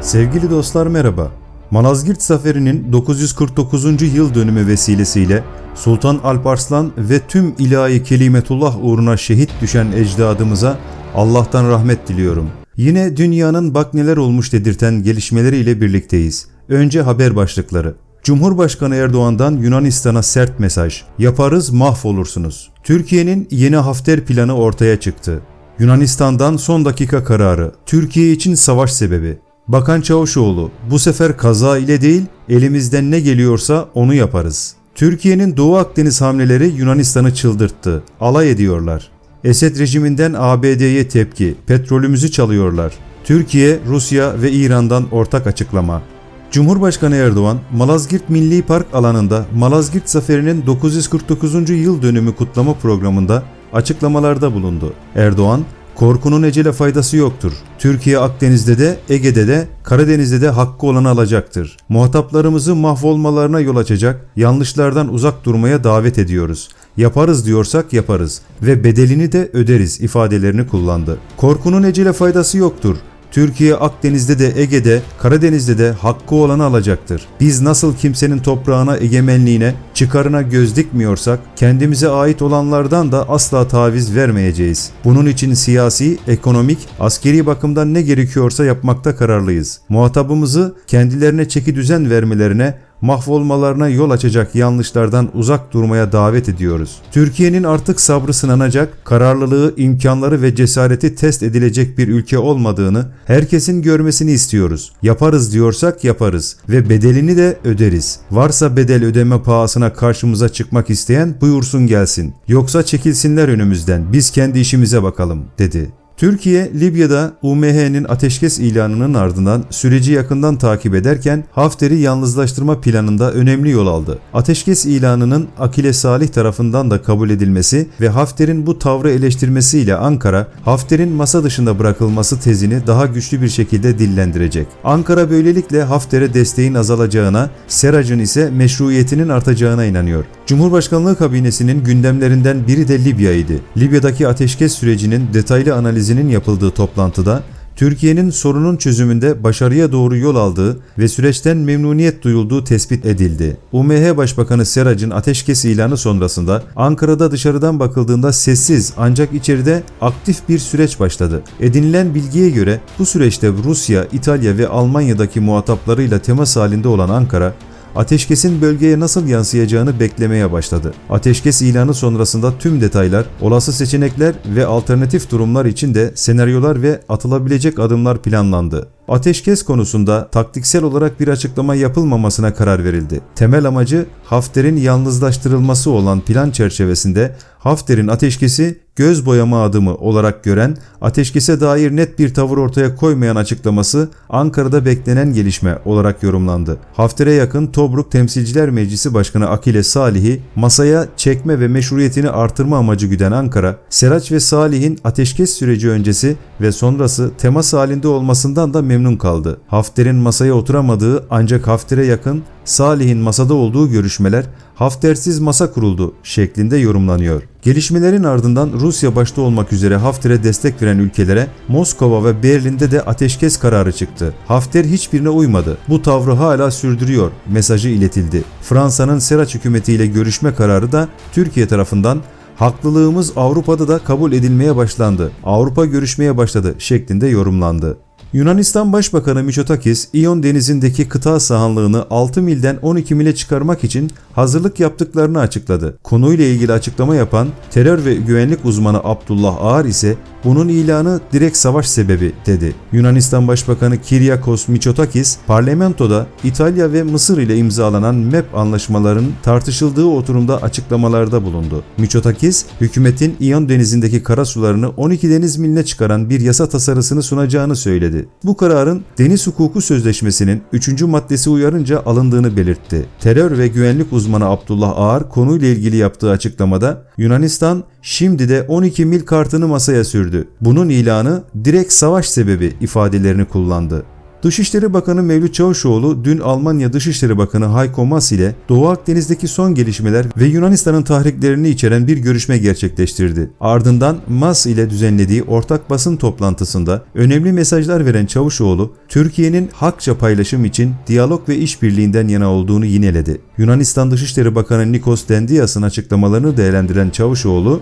Sevgili dostlar merhaba. Malazgirt Zaferi'nin 949. yıl dönümü vesilesiyle Sultan Alparslan ve tüm ilahi kelimetullah uğruna şehit düşen ecdadımıza Allah'tan rahmet diliyorum. Yine dünyanın bak neler olmuş dedirten gelişmeleriyle birlikteyiz. Önce haber başlıkları. Cumhurbaşkanı Erdoğan'dan Yunanistan'a sert mesaj. Yaparız mahvolursunuz. Türkiye'nin yeni Hafter planı ortaya çıktı. Yunanistan'dan son dakika kararı. Türkiye için savaş sebebi. Bakan Çavuşoğlu, bu sefer kaza ile değil, elimizden ne geliyorsa onu yaparız. Türkiye'nin Doğu Akdeniz hamleleri Yunanistan'ı çıldırttı. Alay ediyorlar. Esed rejiminden ABD'ye tepki, petrolümüzü çalıyorlar. Türkiye, Rusya ve İran'dan ortak açıklama. Cumhurbaşkanı Erdoğan, Malazgirt Milli Park alanında Malazgirt Zaferi'nin 949. yıl dönümü kutlama programında açıklamalarda bulundu. Erdoğan, Korkunun ecele faydası yoktur. Türkiye Akdeniz'de de, Ege'de de, Karadeniz'de de hakkı olanı alacaktır. Muhataplarımızı mahvolmalarına yol açacak, yanlışlardan uzak durmaya davet ediyoruz. Yaparız diyorsak yaparız ve bedelini de öderiz ifadelerini kullandı. Korkunun ecele faydası yoktur. Türkiye Akdeniz'de de Ege'de, Karadeniz'de de hakkı olanı alacaktır. Biz nasıl kimsenin toprağına, egemenliğine, çıkarına göz dikmiyorsak, kendimize ait olanlardan da asla taviz vermeyeceğiz. Bunun için siyasi, ekonomik, askeri bakımdan ne gerekiyorsa yapmakta kararlıyız. Muhatabımızı kendilerine çeki düzen vermelerine, mahvolmalarına yol açacak yanlışlardan uzak durmaya davet ediyoruz. Türkiye'nin artık sabrı sınanacak, kararlılığı, imkanları ve cesareti test edilecek bir ülke olmadığını herkesin görmesini istiyoruz. Yaparız diyorsak yaparız ve bedelini de öderiz. Varsa bedel ödeme pahasına karşımıza çıkmak isteyen buyursun gelsin. Yoksa çekilsinler önümüzden. Biz kendi işimize bakalım." dedi. Türkiye, Libya'da UMH'nin ateşkes ilanının ardından süreci yakından takip ederken Hafter'i yalnızlaştırma planında önemli yol aldı. Ateşkes ilanının Akile Salih tarafından da kabul edilmesi ve Hafter'in bu tavrı eleştirmesiyle Ankara, Hafter'in masa dışında bırakılması tezini daha güçlü bir şekilde dillendirecek. Ankara böylelikle Hafter'e desteğin azalacağına, Serac'ın ise meşruiyetinin artacağına inanıyor. Cumhurbaşkanlığı kabinesinin gündemlerinden biri de Libya'ydı. Libya'daki ateşkes sürecinin detaylı analizinin yapıldığı toplantıda Türkiye'nin sorunun çözümünde başarıya doğru yol aldığı ve süreçten memnuniyet duyulduğu tespit edildi. UMH Başbakanı Serac'ın ateşkes ilanı sonrasında Ankara'da dışarıdan bakıldığında sessiz ancak içeride aktif bir süreç başladı. Edinilen bilgiye göre bu süreçte Rusya, İtalya ve Almanya'daki muhataplarıyla temas halinde olan Ankara, ateşkesin bölgeye nasıl yansıyacağını beklemeye başladı. Ateşkes ilanı sonrasında tüm detaylar, olası seçenekler ve alternatif durumlar için de senaryolar ve atılabilecek adımlar planlandı. Ateşkes konusunda taktiksel olarak bir açıklama yapılmamasına karar verildi. Temel amacı Hafter'in yalnızlaştırılması olan plan çerçevesinde Hafter'in ateşkesi göz boyama adımı olarak gören, ateşkese dair net bir tavır ortaya koymayan açıklaması Ankara'da beklenen gelişme olarak yorumlandı. Hafter'e yakın Tobruk Temsilciler Meclisi Başkanı Akile Salih'i masaya çekme ve meşruiyetini artırma amacı güden Ankara, Seraç ve Salih'in ateşkes süreci öncesi ve sonrası temas halinde olmasından da memnun kaldı. Hafter'in masaya oturamadığı ancak Hafter'e yakın Salih'in masada olduğu görüşmeler Haftersiz masa kuruldu şeklinde yorumlanıyor. Gelişmelerin ardından Rusya başta olmak üzere Hafter'e destek veren ülkelere Moskova ve Berlin'de de ateşkes kararı çıktı. Hafter hiçbirine uymadı. Bu tavrı hala sürdürüyor mesajı iletildi. Fransa'nın Seraç hükümetiyle görüşme kararı da Türkiye tarafından haklılığımız Avrupa'da da kabul edilmeye başlandı. Avrupa görüşmeye başladı şeklinde yorumlandı. Yunanistan Başbakanı Mitsotakis, İyon denizindeki kıta sahanlığını 6 milden 12 mile çıkarmak için hazırlık yaptıklarını açıkladı. Konuyla ilgili açıklama yapan terör ve güvenlik uzmanı Abdullah Ağar ise bunun ilanı direkt savaş sebebi dedi. Yunanistan Başbakanı Kyriakos Mitsotakis, parlamentoda İtalya ve Mısır ile imzalanan MEP anlaşmalarının tartışıldığı oturumda açıklamalarda bulundu. Mitsotakis, hükümetin İyon denizindeki karasularını 12 deniz miline çıkaran bir yasa tasarısını sunacağını söyledi. Bu kararın Deniz Hukuku Sözleşmesi'nin 3. maddesi uyarınca alındığını belirtti. Terör ve güvenlik uzmanı Abdullah Ağar konuyla ilgili yaptığı açıklamada Yunanistan şimdi de 12 mil kartını masaya sürdü. Bunun ilanı direkt savaş sebebi ifadelerini kullandı. Dışişleri Bakanı Mevlüt Çavuşoğlu dün Almanya Dışişleri Bakanı Heiko Maas ile Doğu Akdeniz'deki son gelişmeler ve Yunanistan'ın tahriklerini içeren bir görüşme gerçekleştirdi. Ardından Maas ile düzenlediği ortak basın toplantısında önemli mesajlar veren Çavuşoğlu, Türkiye'nin hakça paylaşım için diyalog ve işbirliğinden yana olduğunu yineledi. Yunanistan Dışişleri Bakanı Nikos Dendias'ın açıklamalarını değerlendiren Çavuşoğlu,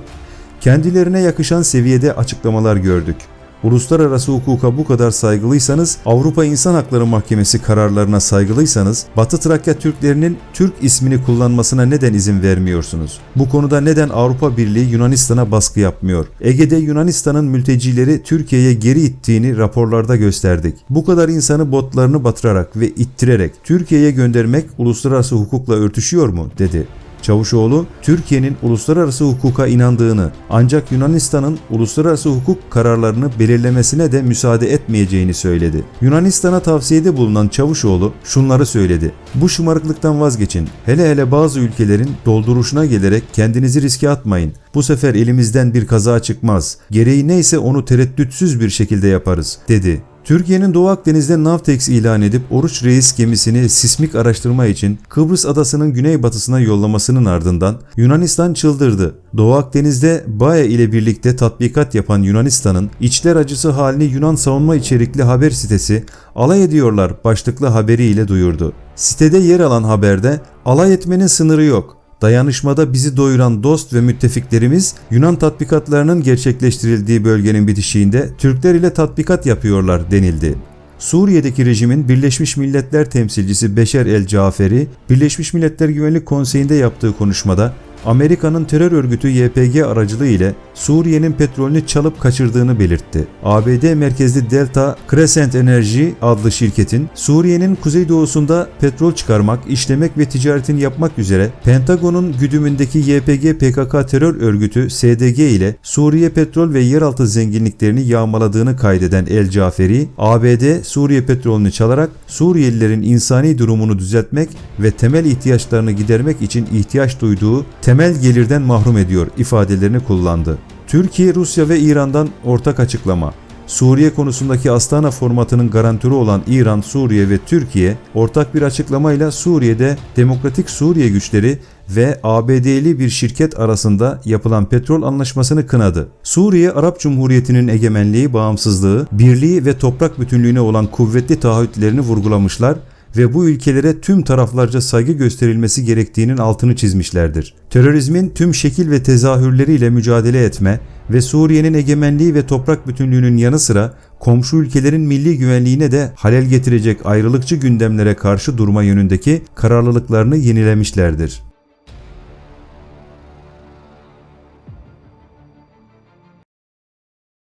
kendilerine yakışan seviyede açıklamalar gördük. Uluslararası hukuka bu kadar saygılıysanız, Avrupa İnsan Hakları Mahkemesi kararlarına saygılıysanız, Batı Trakya Türklerinin Türk ismini kullanmasına neden izin vermiyorsunuz? Bu konuda neden Avrupa Birliği Yunanistan'a baskı yapmıyor? Ege'de Yunanistan'ın mültecileri Türkiye'ye geri ittiğini raporlarda gösterdik. Bu kadar insanı botlarını batırarak ve ittirerek Türkiye'ye göndermek uluslararası hukukla örtüşüyor mu? dedi. Çavuşoğlu, Türkiye'nin uluslararası hukuka inandığını ancak Yunanistan'ın uluslararası hukuk kararlarını belirlemesine de müsaade etmeyeceğini söyledi. Yunanistan'a tavsiyede bulunan Çavuşoğlu şunları söyledi. Bu şımarıklıktan vazgeçin. Hele hele bazı ülkelerin dolduruşuna gelerek kendinizi riske atmayın. Bu sefer elimizden bir kaza çıkmaz. Gereği neyse onu tereddütsüz bir şekilde yaparız, dedi. Türkiye'nin Doğu Akdeniz'de Navtex ilan edip Oruç Reis gemisini sismik araştırma için Kıbrıs adasının güneybatısına yollamasının ardından Yunanistan çıldırdı. Doğu Akdeniz'de BAE ile birlikte tatbikat yapan Yunanistan'ın içler acısı halini Yunan savunma içerikli haber sitesi alay ediyorlar başlıklı haberiyle duyurdu. Sitede yer alan haberde alay etmenin sınırı yok. Dayanışmada bizi doyuran dost ve müttefiklerimiz Yunan tatbikatlarının gerçekleştirildiği bölgenin bitişiğinde Türkler ile tatbikat yapıyorlar denildi. Suriye'deki rejimin Birleşmiş Milletler temsilcisi Beşer El Caferi, Birleşmiş Milletler Güvenlik Konseyi'nde yaptığı konuşmada Amerika'nın terör örgütü YPG aracılığı ile Suriye'nin petrolünü çalıp kaçırdığını belirtti. ABD merkezli Delta Crescent Energy adlı şirketin Suriye'nin kuzeydoğusunda petrol çıkarmak, işlemek ve ticaretini yapmak üzere Pentagon'un güdümündeki YPG PKK terör örgütü SDG ile Suriye petrol ve yeraltı zenginliklerini yağmaladığını kaydeden El Caferi, ABD Suriye petrolünü çalarak Suriyelilerin insani durumunu düzeltmek ve temel ihtiyaçlarını gidermek için ihtiyaç duyduğu temel gelirden mahrum ediyor ifadelerini kullandı. Türkiye, Rusya ve İran'dan ortak açıklama. Suriye konusundaki Astana formatının garantörü olan İran, Suriye ve Türkiye ortak bir açıklamayla Suriye'de Demokratik Suriye güçleri ve ABD'li bir şirket arasında yapılan petrol anlaşmasını kınadı. Suriye Arap Cumhuriyeti'nin egemenliği, bağımsızlığı, birliği ve toprak bütünlüğüne olan kuvvetli taahhütlerini vurgulamışlar ve bu ülkelere tüm taraflarca saygı gösterilmesi gerektiğinin altını çizmişlerdir. Terörizmin tüm şekil ve tezahürleriyle mücadele etme ve Suriye'nin egemenliği ve toprak bütünlüğünün yanı sıra komşu ülkelerin milli güvenliğine de halel getirecek ayrılıkçı gündemlere karşı durma yönündeki kararlılıklarını yenilemişlerdir.